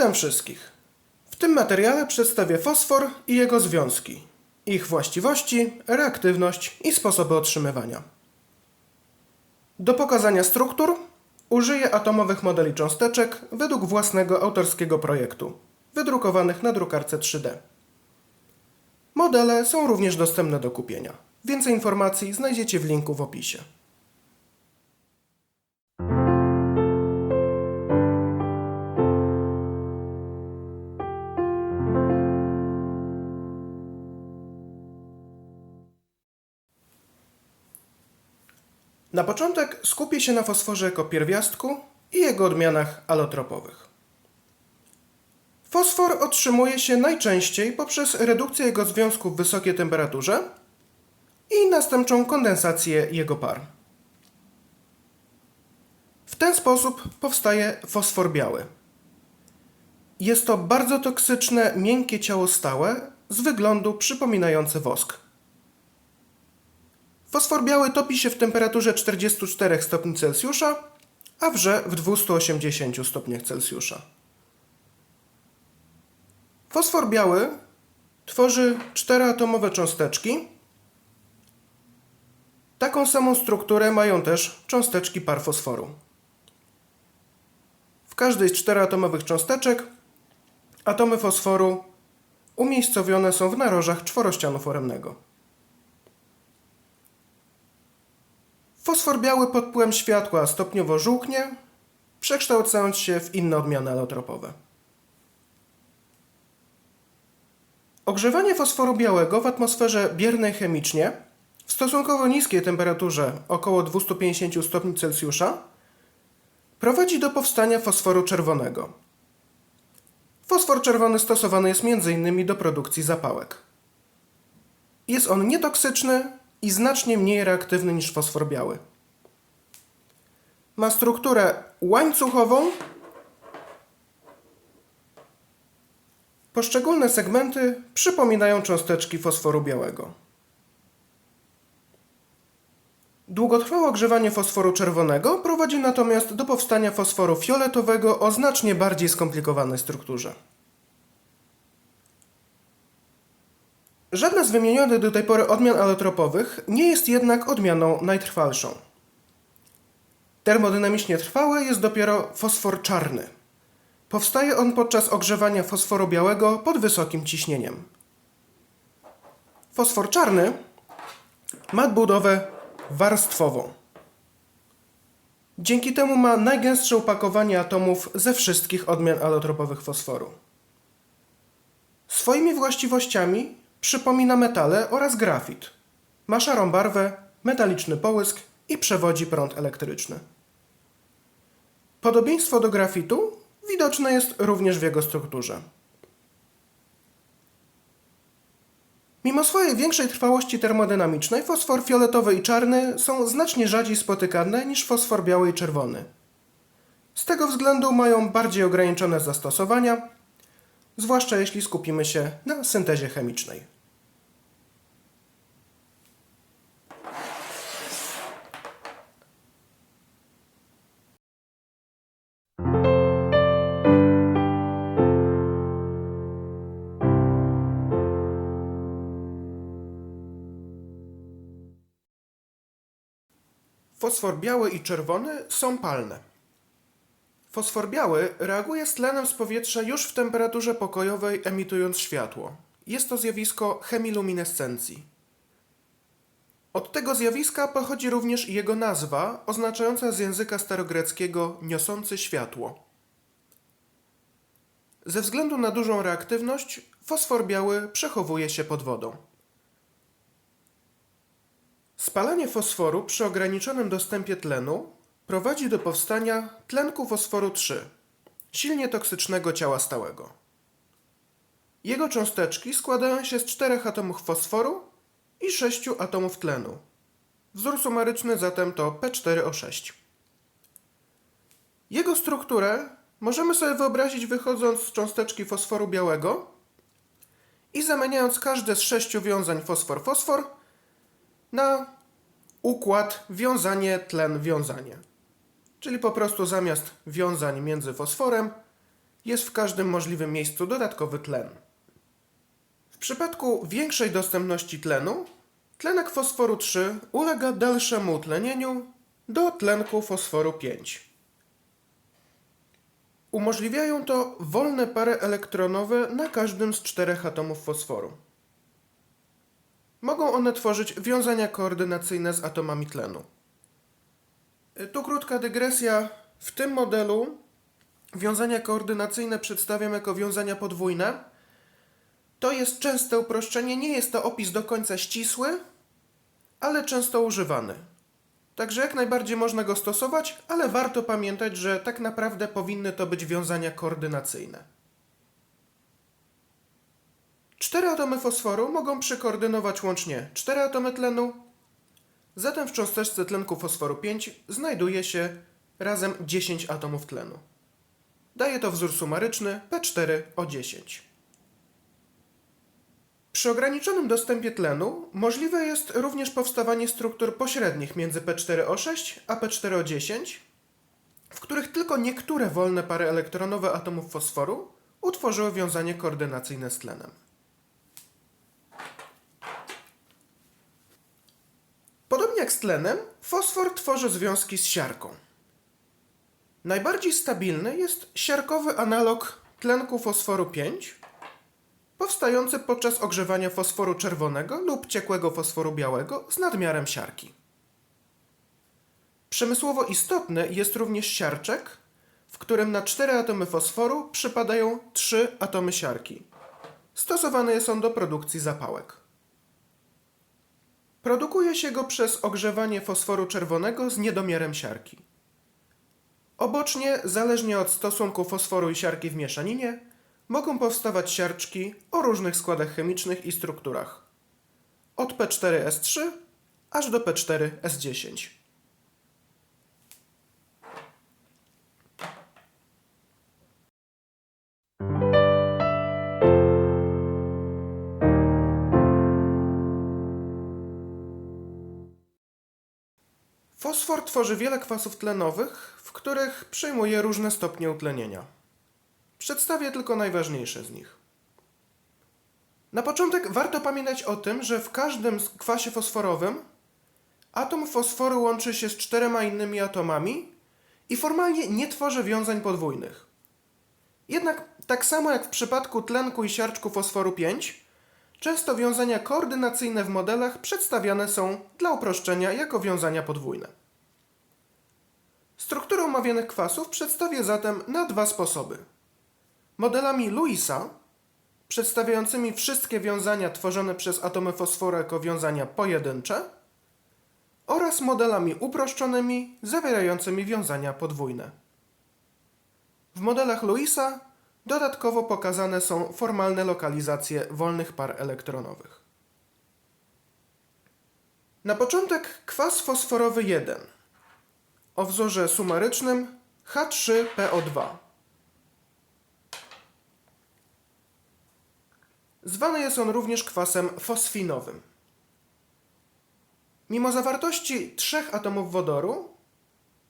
Witam wszystkich. W tym materiale przedstawię fosfor i jego związki, ich właściwości, reaktywność i sposoby otrzymywania. Do pokazania struktur użyję atomowych modeli cząsteczek według własnego autorskiego projektu, wydrukowanych na drukarce 3D. Modele są również dostępne do kupienia. Więcej informacji znajdziecie w linku w opisie. Na początek skupię się na fosforze jako pierwiastku i jego odmianach alotropowych. Fosfor otrzymuje się najczęściej poprzez redukcję jego związków w wysokiej temperaturze i następczą kondensację jego par. W ten sposób powstaje fosfor biały. Jest to bardzo toksyczne, miękkie ciało stałe z wyglądu przypominające wosk. Fosfor biały topi się w temperaturze 44 stopni Celsjusza, a wrze w 280 stopniach Celsjusza. Fosfor biały tworzy czteroatomowe cząsteczki. Taką samą strukturę mają też cząsteczki par fosforu. W każdej z czteroatomowych cząsteczek atomy fosforu umiejscowione są w narożach czworościanu foremnego. Fosfor biały pod wpływem światła stopniowo żółknie, przekształcając się w inne odmiany alotropowe. Ogrzewanie fosforu białego w atmosferze biernej chemicznie w stosunkowo niskiej temperaturze około 250 stopni Celsjusza prowadzi do powstania fosforu czerwonego. Fosfor czerwony stosowany jest m.in. do produkcji zapałek. Jest on nietoksyczny i znacznie mniej reaktywny niż fosfor biały. Ma strukturę łańcuchową. Poszczególne segmenty przypominają cząsteczki fosforu białego. Długotrwałe ogrzewanie fosforu czerwonego prowadzi natomiast do powstania fosforu fioletowego o znacznie bardziej skomplikowanej strukturze. Żadna z wymienionych do tej pory odmian alotropowych nie jest jednak odmianą najtrwalszą. Termodynamicznie trwały jest dopiero fosfor czarny. Powstaje on podczas ogrzewania fosforu białego pod wysokim ciśnieniem. Fosfor czarny ma budowę warstwową. Dzięki temu ma najgęstsze upakowanie atomów ze wszystkich odmian alotropowych fosforu. Swoimi właściwościami przypomina metale oraz grafit. Ma szarą barwę, metaliczny połysk i przewodzi prąd elektryczny. Podobieństwo do grafitu widoczne jest również w jego strukturze. Mimo swojej większej trwałości termodynamicznej, fosfor fioletowy i czarny są znacznie rzadziej spotykane niż fosfor biały i czerwony. Z tego względu mają bardziej ograniczone zastosowania, zwłaszcza jeśli skupimy się na syntezie chemicznej. Fosfor biały i czerwony są palne. Fosfor biały reaguje z tlenem z powietrza już w temperaturze pokojowej, emitując światło. Jest to zjawisko chemiluminescencji. Od tego zjawiska pochodzi również jego nazwa, oznaczająca z języka starogreckiego niosący światło. Ze względu na dużą reaktywność, fosfor biały przechowuje się pod wodą. Spalanie fosforu przy ograniczonym dostępie tlenu prowadzi do powstania tlenku fosforu 3, silnie toksycznego ciała stałego. Jego cząsteczki składają się z czterech atomów fosforu i sześciu atomów tlenu. Wzór sumaryczny zatem to P4O6. Jego strukturę możemy sobie wyobrazić wychodząc z cząsteczki fosforu białego i zamieniając każde z sześciu wiązań fosfor-fosfor na układ wiązanie-tlen-wiązanie. Czyli po prostu zamiast wiązań między fosforem jest w każdym możliwym miejscu dodatkowy tlen. W przypadku większej dostępności tlenu, tlenek fosforu 3 ulega dalszemu utlenieniu do tlenku fosforu 5. Umożliwiają to wolne pary elektronowe na każdym z czterech atomów fosforu. Mogą one tworzyć wiązania koordynacyjne z atomami tlenu. Y, Tu krótka dygresja. W tym modelu wiązania koordynacyjne przedstawiam jako wiązania podwójne. To jest częste uproszczenie, nie jest to opis do końca ścisły, ale często używany. Także jak najbardziej można go stosować, ale warto pamiętać, że tak naprawdę powinny to być wiązania koordynacyjne. Cztery atomy fosforu mogą przekoordynować łącznie cztery atomy tlenu, zatem w cząsteczce tlenku fosforu 5 znajduje się razem 10 atomów tlenu. Daje to wzór sumaryczny P4O10. Przy ograniczonym dostępie tlenu możliwe jest również powstawanie struktur pośrednich między P4O6 a P4O10, w których tylko niektóre wolne pary elektronowe atomów fosforu utworzyły wiązanie koordynacyjne z tlenem. Podobnie jak z tlenem, fosfor tworzy związki z siarką. Najbardziej stabilny jest siarkowy analog tlenku fosforu 5, powstający podczas ogrzewania fosforu czerwonego lub ciekłego fosforu białego z nadmiarem siarki. Przemysłowo istotny jest również siarczek, w którym na 4 atomy fosforu przypadają 3 atomy siarki. Stosowany jest on do produkcji zapałek. Produkuje się go przez ogrzewanie fosforu czerwonego z niedomiarem siarki. Obocznie, zależnie od stosunku fosforu i siarki w mieszaninie, mogą powstawać siarczki o różnych składach chemicznych i strukturach. Od P4S3 aż do P4S10. Fosfor tworzy wiele kwasów tlenowych, w których przyjmuje różne stopnie utlenienia. Przedstawię tylko najważniejsze z nich. Na początek warto pamiętać o tym, że w każdym kwasie fosforowym atom fosforu łączy się z czterema innymi atomami i formalnie nie tworzy wiązań podwójnych. Jednak tak samo jak w przypadku tlenku i siarczku fosforu 5, często wiązania koordynacyjne w modelach przedstawiane są dla uproszczenia jako wiązania podwójne. Strukturę omawianych kwasów przedstawię zatem na dwa sposoby – modelami Lewisa, przedstawiającymi wszystkie wiązania tworzone przez atomy fosforu jako wiązania pojedyncze, oraz modelami uproszczonymi, zawierającymi wiązania podwójne. W modelach Lewisa dodatkowo pokazane są formalne lokalizacje wolnych par elektronowych. Na początek kwas fosforowy 1 o wzorze sumarycznym H3PO2. Zwany jest on również kwasem fosfinowym. Mimo zawartości trzech atomów wodoru,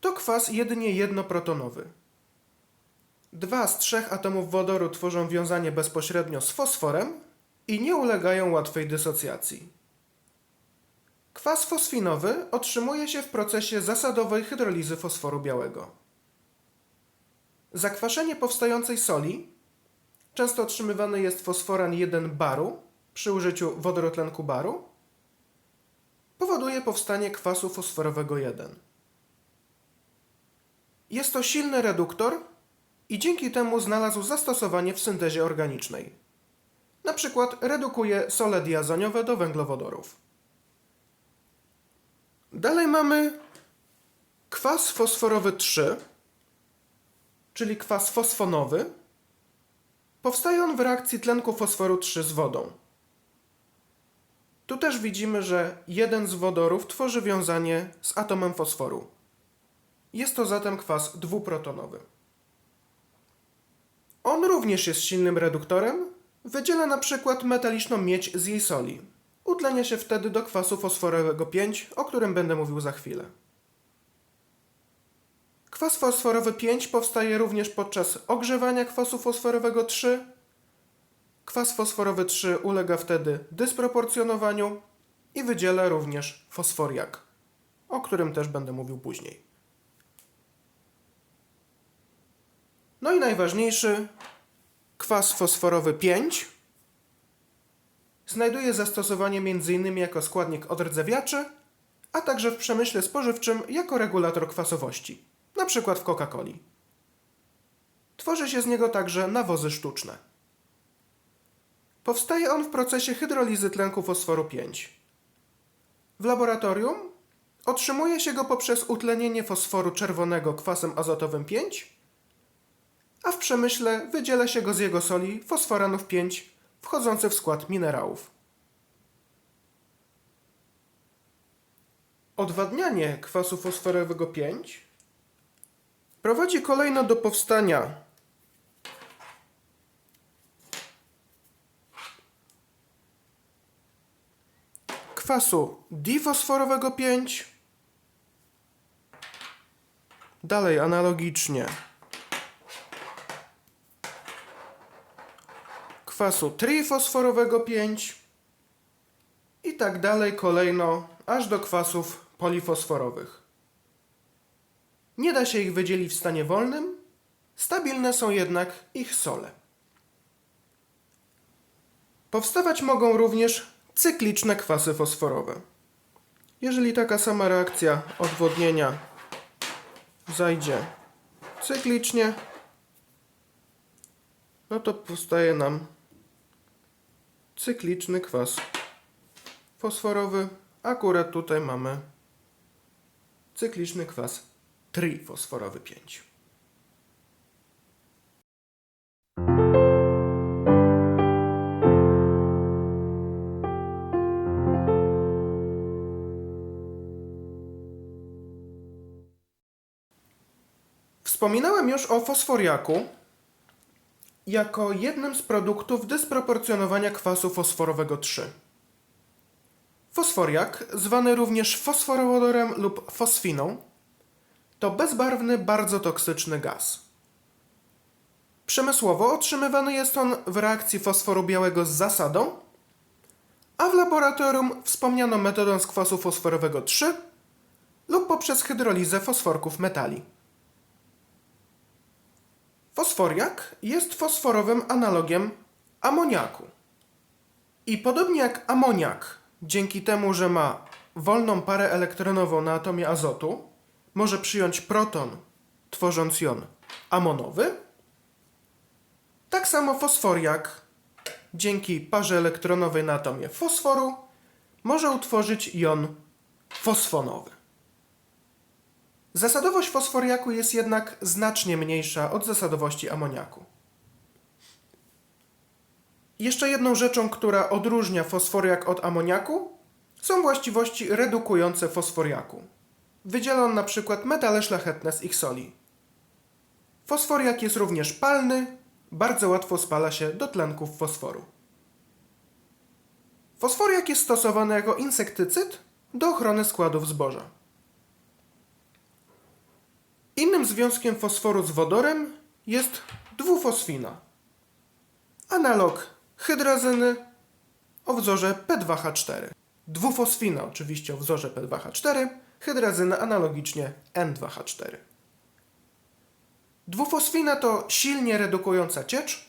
to kwas jedynie jednoprotonowy. Dwa z trzech atomów wodoru tworzą wiązanie bezpośrednio z fosforem i nie ulegają łatwej dysocjacji. Kwas fosfinowy otrzymuje się w procesie zasadowej hydrolizy fosforu białego. Zakwaszenie powstającej soli Często otrzymywany jest fosforan 1 baru przy użyciu wodorotlenku baru. Powoduje powstanie kwasu fosforowego 1. Jest to silny reduktor i dzięki temu znalazł zastosowanie w syntezie organicznej. Na przykład redukuje sole diazoniowe do węglowodorów. Dalej mamy kwas fosforowy 3, czyli kwas fosfonowy, Powstaje on w reakcji tlenku fosforu 3 z wodą. Tu też widzimy, że jeden z wodorów tworzy wiązanie z atomem fosforu. Jest to zatem kwas dwuprotonowy. On również jest silnym reduktorem. Wydziela na przykład metaliczną miedź z jej soli. Utlenia się wtedy do kwasu fosforowego 5, o którym będę mówił za chwilę. Kwas fosforowy 5 powstaje również podczas ogrzewania kwasu fosforowego 3. Kwas fosforowy 3 ulega wtedy dysproporcjonowaniu i wydziela również fosforiak, o którym też będę mówił później. No i najważniejszy, kwas fosforowy 5 znajduje zastosowanie m.in. jako składnik odrdzewiaczy, a także w przemyśle spożywczym jako regulator kwasowości, np. w Coca-Coli. Tworzy się z niego także nawozy sztuczne. Powstaje on w procesie hydrolizy tlenku fosforu 5. W laboratorium otrzymuje się go poprzez utlenienie fosforu czerwonego kwasem azotowym 5, a w przemyśle wydziela się go z jego soli fosforanów 5 wchodzący w skład minerałów. Odwadnianie kwasu fosforowego 5 prowadzi kolejno do powstania kwasu difosforowego 5. Dalej analogicznie kwasu trifosforowego 5 i tak dalej kolejno aż do kwasów polifosforowych. Nie da się ich wydzielić w stanie wolnym, stabilne są jednak ich sole. Powstawać mogą również cykliczne kwasy fosforowe. Jeżeli taka sama reakcja odwodnienia zajdzie cyklicznie, no to powstaje nam cykliczny kwas fosforowy. Akurat tutaj mamy cykliczny kwas trifosforowy 5. Wspominałem już o fosforiaku jako jednym z produktów dysproporcjonowania kwasu fosforowego 3. Fosforiak, zwany również fosforowodorem lub fosfiną, to bezbarwny, bardzo toksyczny gaz. Przemysłowo otrzymywany jest on w reakcji fosforu białego z zasadą, a w laboratorium wspomnianą metodą z kwasu fosforowego 3 lub poprzez hydrolizę fosforków metali. Fosforiak jest fosforowym analogiem amoniaku. I podobnie jak amoniak, dzięki temu, że ma wolną parę elektronową na atomie azotu, może przyjąć proton, tworząc jon amonowy, tak samo fosforiak, dzięki parze elektronowej na atomie fosforu, może utworzyć jon fosfonowy. Zasadowość fosforiaku jest jednak znacznie mniejsza od zasadowości amoniaku. Jeszcze jedną rzeczą, która odróżnia fosforiak od amoniaku, są właściwości redukujące fosforiaku. Wydziela on na przykład metale szlachetne z ich soli. Fosforiak jest również palny, bardzo łatwo spala się do tlenków fosforu. Fosforiak jest stosowany jako insektycyd do ochrony składów zboża. Innym związkiem fosforu z wodorem jest dwufosfina. Analog hydrazyny o wzorze P2H4. Dwufosfina oczywiście o wzorze P2H4, hydrazyna analogicznie N2H4. Dwufosfina to silnie redukująca ciecz,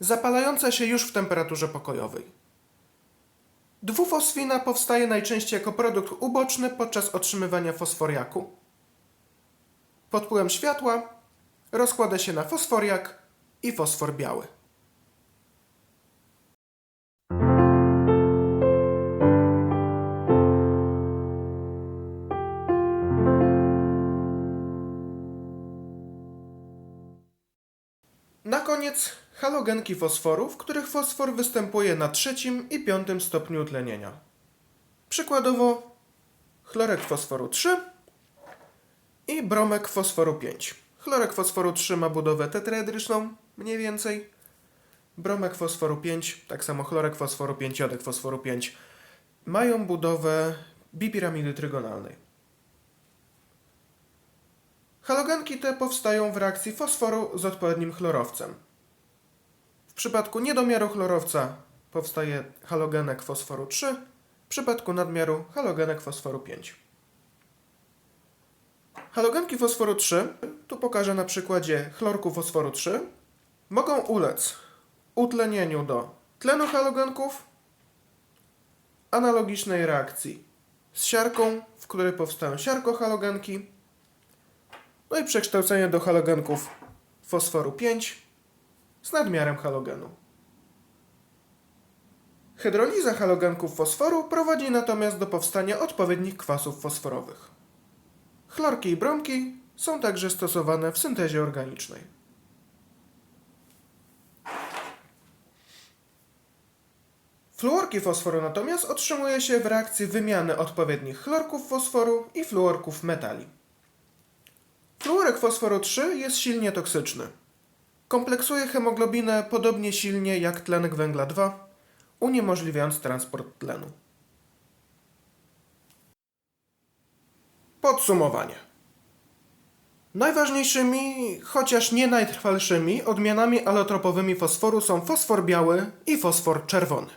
zapalająca się już w temperaturze pokojowej. Dwufosfina powstaje najczęściej jako produkt uboczny podczas otrzymywania fosforiaku. Pod wpływem światła rozkłada się na fosforiak i fosfor biały. Na koniec halogenki fosforu, w których fosfor występuje na trzecim i piątym stopniu utlenienia. Przykładowo chlorek fosforu 3 i bromek fosforu 5. Chlorek fosforu 3 ma budowę tetraedryczną, mniej więcej. Bromek fosforu 5, tak samo chlorek fosforu 5, jodek fosforu 5 mają budowę bipiramidy trygonalnej. Halogenki te powstają w reakcji fosforu z odpowiednim chlorowcem. W przypadku niedomiaru chlorowca powstaje halogenek fosforu 3, w przypadku nadmiaru halogenek fosforu 5. Halogenki fosforu 3, tu pokażę na przykładzie chlorku fosforu 3, mogą ulec utlenieniu do tlenu halogenków, analogicznej reakcji z siarką, w której powstają siarkohalogenki, no i przekształcenie do halogenków fosforu 5 z nadmiarem halogenu. Hydroliza halogenków fosforu prowadzi natomiast do powstania odpowiednich kwasów fosforowych. Chlorki i bromki są także stosowane w syntezie organicznej. Fluorki fosforu natomiast otrzymuje się w reakcji wymiany odpowiednich chlorków fosforu i fluorków metali. Fluorek fosforu 3 jest silnie toksyczny. Kompleksuje hemoglobinę podobnie silnie jak tlenek węgla 2, uniemożliwiając transport tlenu. Podsumowanie. Najważniejszymi, chociaż nie najtrwalszymi odmianami alotropowymi fosforu są fosfor biały i fosfor czerwony.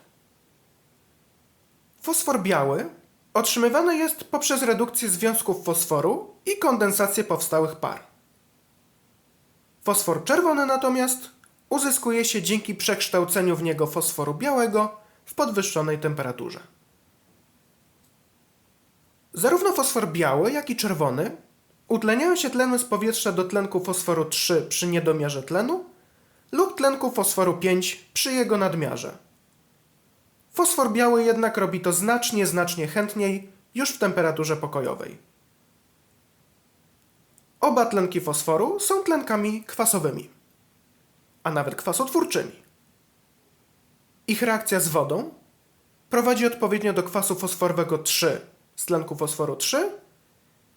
Fosfor biały otrzymywany jest poprzez redukcję związków fosforu i kondensację powstałych par. Fosfor czerwony natomiast uzyskuje się dzięki przekształceniu w niego fosforu białego w podwyższonej temperaturze. Zarówno fosfor biały, jak i czerwony utleniają się tlenem z powietrza do tlenku fosforu 3 przy niedomiarze tlenu lub tlenku fosforu 5 przy jego nadmiarze. Fosfor biały jednak robi to znacznie, znacznie chętniej już w temperaturze pokojowej. Oba tlenki fosforu są tlenkami kwasowymi, a nawet kwasotwórczymi. Ich reakcja z wodą prowadzi odpowiednio do kwasu fosforowego 3 z tlenku fosforu 3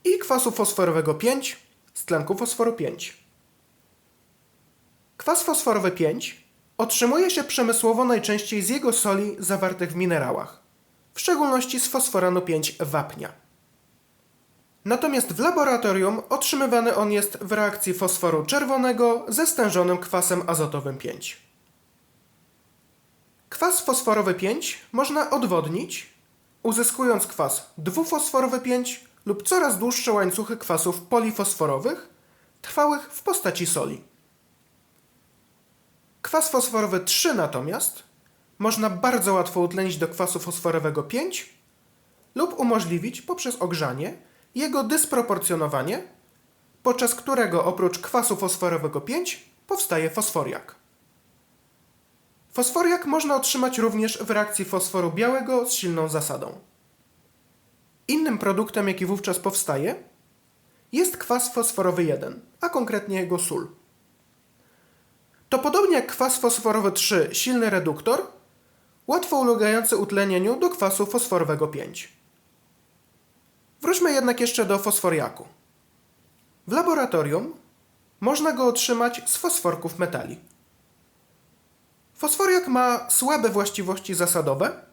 i kwasu fosforowego 5 z tlenku fosforu 5. Kwas fosforowy 5 otrzymuje się przemysłowo najczęściej z jego soli zawartych w minerałach, w szczególności z fosforanu 5 wapnia. Natomiast w laboratorium otrzymywany on jest w reakcji fosforu czerwonego ze stężonym kwasem azotowym 5. Kwas fosforowy 5 można odwodnić, uzyskując kwas dwufosforowy 5 lub coraz dłuższe łańcuchy kwasów polifosforowych, trwałych w postaci soli. Kwas fosforowy 3 natomiast można bardzo łatwo utlenić do kwasu fosforowego 5 lub umożliwić poprzez ogrzanie jego dysproporcjonowanie, podczas którego oprócz kwasu fosforowego 5 powstaje fosforiak. Fosforiak można otrzymać również w reakcji fosforu białego z silną zasadą. Innym produktem, jaki wówczas powstaje, jest kwas fosforowy 1, a konkretnie jego sól. To podobnie jak kwas fosforowy 3, silny reduktor, łatwo ulegający utlenieniu do kwasu fosforowego 5. Wróćmy jednak jeszcze do fosforiaku. W laboratorium można go otrzymać z fosforków metali. Fosforiak ma słabe właściwości zasadowe.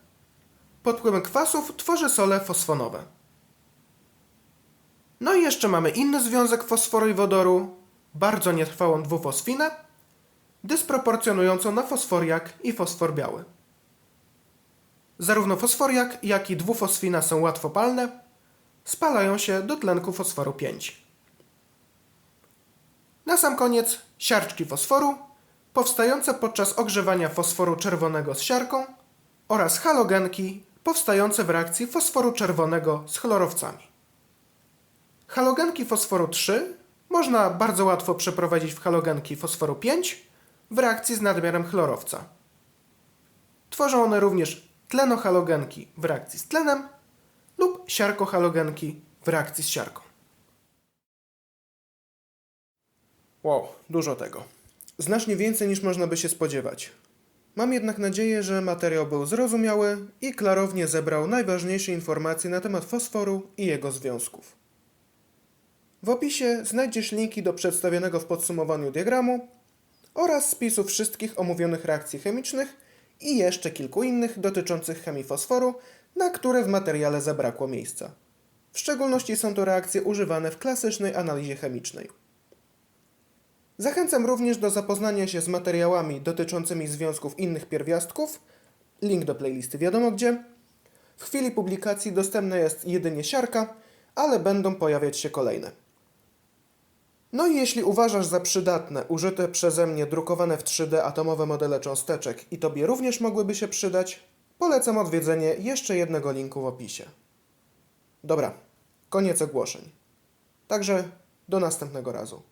Pod wpływem kwasów tworzy sole fosfonowe. No i jeszcze mamy inny związek fosforu i wodoru, bardzo nietrwałą dwufosfinę, dysproporcjonującą na fosforiak i fosfor biały. Zarówno fosforiak, jak i dwufosfina są łatwopalne, spalają się do tlenku fosforu 5. Na sam koniec siarczki fosforu, powstające podczas ogrzewania fosforu czerwonego z siarką oraz halogenki powstające w reakcji fosforu czerwonego z chlorowcami. Halogenki fosforu 3 można bardzo łatwo przeprowadzić w halogenki fosforu 5 w reakcji z nadmiarem chlorowca. Tworzą one również tlenohalogenki w reakcji z tlenem lub siarkohalogenki w reakcji z siarką. Wow, dużo tego. Znacznie więcej niż można by się spodziewać. Mam jednak nadzieję, że materiał był zrozumiały i klarownie zebrał najważniejsze informacje na temat fosforu i jego związków. W opisie znajdziesz linki do przedstawionego w podsumowaniu diagramu oraz spisu wszystkich omówionych reakcji chemicznych i jeszcze kilku innych dotyczących chemii fosforu, na które w materiale zabrakło miejsca. W szczególności są to reakcje używane w klasycznej analizie chemicznej. Zachęcam również do zapoznania się z materiałami dotyczącymi związków innych pierwiastków. Link do playlisty wiadomo gdzie. W chwili publikacji dostępna jest jedynie siarka, ale będą pojawiać się kolejne. No i jeśli uważasz za przydatne użyte przeze mnie drukowane w 3D atomowe modele cząsteczek i Tobie również mogłyby się przydać, polecam odwiedzenie jeszcze jednego linku w opisie. Dobra, koniec ogłoszeń. Także do następnego razu.